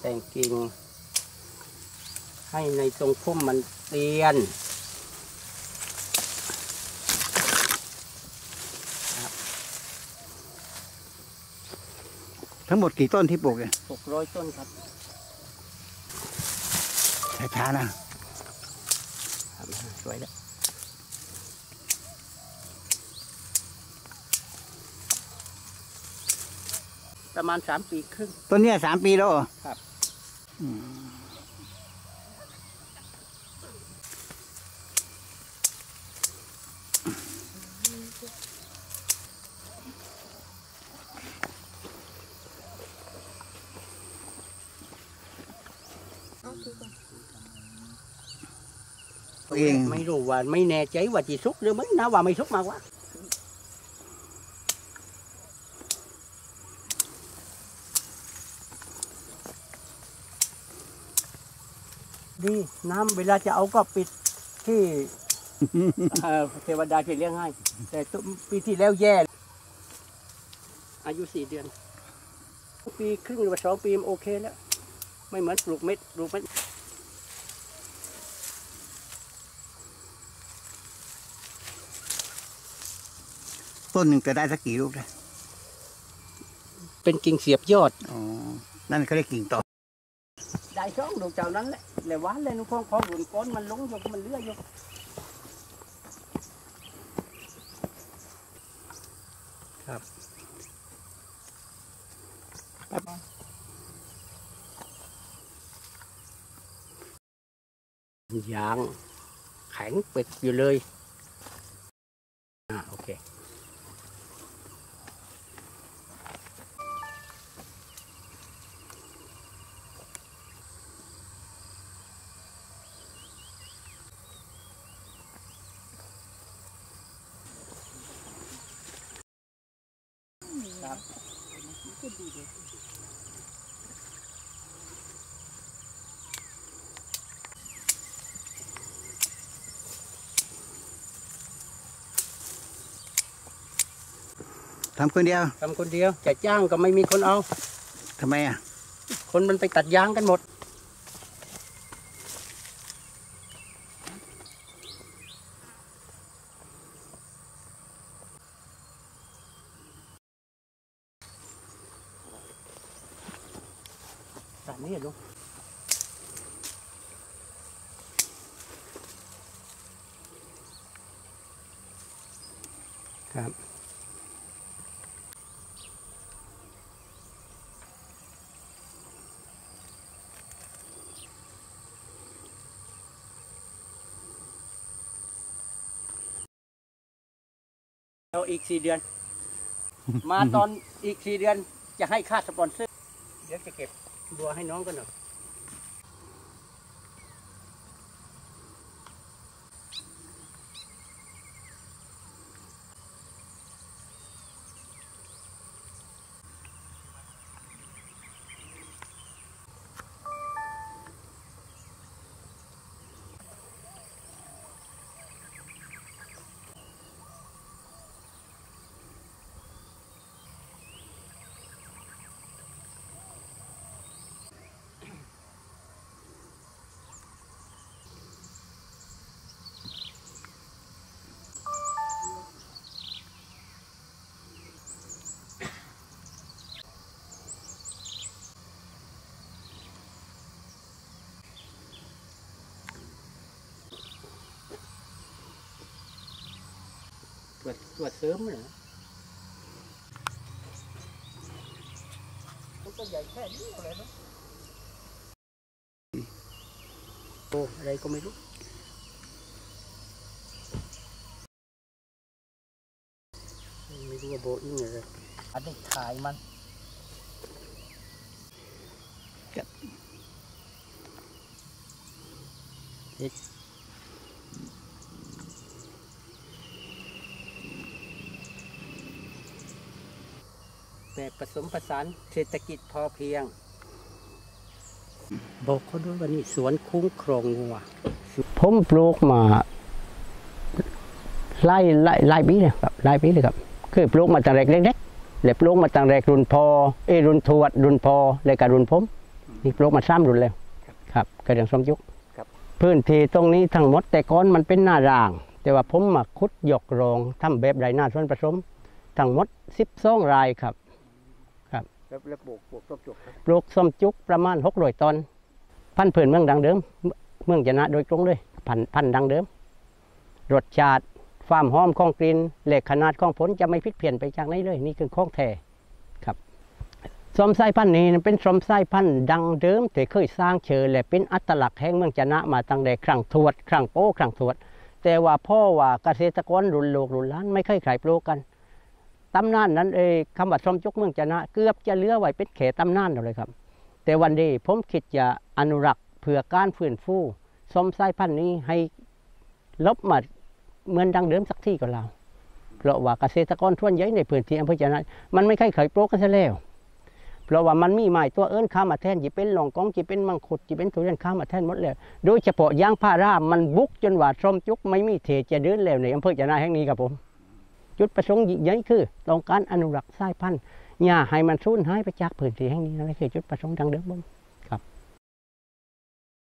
แต่งกิ่งให้ในตรงพุ่มมันเตียนทั้งหมดกี่ต้นที่ปลูกเนี่ย600ต้นครับช้าๆนะครับสวยแล้ว ประมาณ3ปีครึ่ง ต้นเนี้ยสามปีแล้วเหรอครับ อืมตัวเองไม่รู้ว่าไม่แน่ใจว่าจีสุกหรือไม่นะว่าไม่สุกมากกว่า ดีน้ำเวลาจะเอาก็ปิดที่ เอ่อเทวดาจะเลี้ยงให้ แต่ตุปีที่แล้วแย่ อายุสี่เดือน ปีครึ่งหรือว่าสองปีมันโอเคแล้ว ไม่เหมือนปลูกเม็ดปลูกเม็ดต้นหนึ่งจะได้สักกี่ลูกได้เป็นกิ่งเสียบยอด อ๋อ นั่นเขาเรียกกิ่งต่อ ได้ช่องดวงเจ้านั้นแหละเลยหวานเลยนุพงของหลุนก้นมันลงอยู่มันเลื่อยอยู่ครับยางแข็งเป็ดอยู่เลย อ่าโอเค ครับ ทำคนเดียวทำคนเดียวจะจ้างก็ไม่มีคนเอาทำไมอะ คนมันไปตัดยางกันหมด นี้ลูกครับเอาอีกสี่เดือน มาตอนอีกสี่เดือนจะให้ค่าสปอนเซอร์ เดี๋ยวจะเก็บ บัวให้น้องกันหน่อย วจตรวจเสริมเหรอมันก็ใหญ่แค่นี้เลยเนาะโอ้อะไรก็ไม่รู้ไม่รู้ว่าโบอิ้งอะไรอันนี้ขายมัน แบบผสมผสานเศรษฐกิจพอเพียง บอกเขาด้วยว่านี่สวนคุ้งครองงัวผมปลูกมาไล่ไล่ไล่ปีเลยครับไล่ปีเลยครับ คือปลูกมาตั้งแต่เล็กๆแล้วปลูกมาตั้งแต่รุ่นพอเอยรุ่นทวดรุ่นพอแล้วก็รุ่นผมนี่ปลูกมาซ้ำรุ่นแล้วครับกระเดื่องส้มยุกครับพื้นที่ตรงนี้ทั้งหมดแต่ก้อนมันเป็นหน้าร่าง แต่ว่าผมมาคุดหยกโรงทำแบบไรหน้าส่วนผสม ทั้งหมด12รายครับ แล้วแล้วปลูกปลูกต้นจุกครับปลูกส้มจุกประมาณ600ต้นพันธุ์ผืนเมืองดังเดิม เมืองจะนะโดยตรงเลยพันพันดังเดิม รสชาติความหอมของกลิ่นเหล็กขนาดของผลจะไม่ผิดเพี้ยนไปจากไหนเลย นี่คือของแท้ครับส้มไส้พันธุ์นี้เป็นส้มไส้พันธุ์ดังเดิมที่เคยสร้างเชิญและเป็นอัตลักษณ์แห่งเมืองจะนะมาตั้งแต่ครั้งทวดครั้งโป้ครั้งทวด แต่ว่าพ่อว่าเกษตรกรรุ่นลูกรุ่นล้านไม่เคยขายปลูกกัน ตำนานนั้นเอยคำว่าสมจกเมืองจนะ เกือบจะเหลือไว้เป็นเขตตำนานเลยครับ แต่วันนี้ผมคิดจะอนุรักษ์เพื่อการฟื้นฟูสมไส้พันธุ์นี้ให้ลบมาเหมือนดังเดิมสักที่ก็เรา เพราะว่าเกษตรกรทั่วนใหญ่ในพื้นที่อำเภอจนะมันไม่ค่อยเคยปลูกกันซะแล้วเพราะว่ามันมีไม้ตัวเอิ้นข้ามมาแทนจีเป็นหลงกองจีเป็นมังคุดจีเป็นทุเรียนข้ามมาแทนหมดแล้วโดยเฉพาะยางพารามันบุกจนว่าส้มจุกไม่มีเทจะเดินแล้วในอำเภอจนาแห่งนี้ครับผม จุดประสงค์ใหญ่คือต้องการอนุรักษ์สายพันธุ์อย่าให้มันสูญหายไปจากพื้นที่แห่งนี้นั่นคือจุดประสงค์ดังเดิมผม